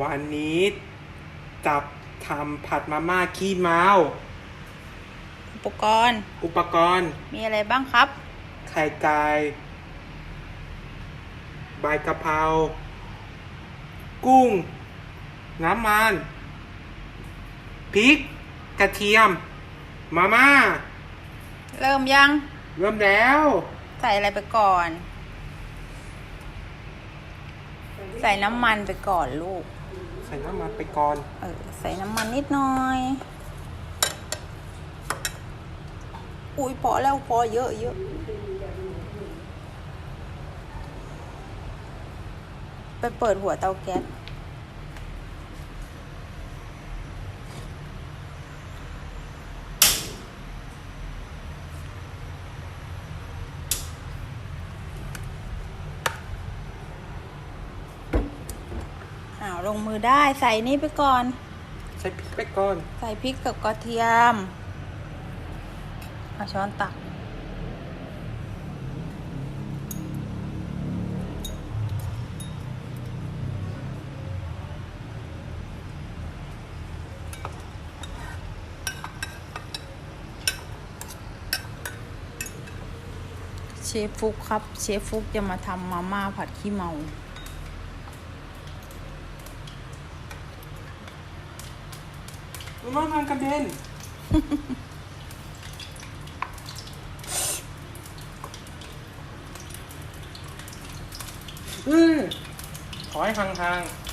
วันนี้จับทำผัดมาม่าขี้เมาอุปกรณ์ อุปกรณ์ มีอะไรบ้างครับ ไข่ไก่ใบกะเพรา กุ้ง น้ำมัน พริก กระเทียม มาม่า เริ่มยัง เริ่มแล้ว ใส่อะไรไปก่อน ใส่น้ำมันไปก่อนลูก ใส่น้ำมันไปก่อน เออ ใส่น้ำมันนิดหน่อย อุ้ยพอแล้วพอเยอะเยอะไปเปิดหัวเตาแก๊ส ลงมือได้ใส่นี่ไปก่อน ใส่พริกไปก่อน ใส่พริกกับกระเทียมเอาช้อนตัก เชฟฟุกครับ เชฟฟุกจะมาทำมาม่าผัดขี้เมา รู้ว่ามันกระเด็นอือขอให้ห่างๆ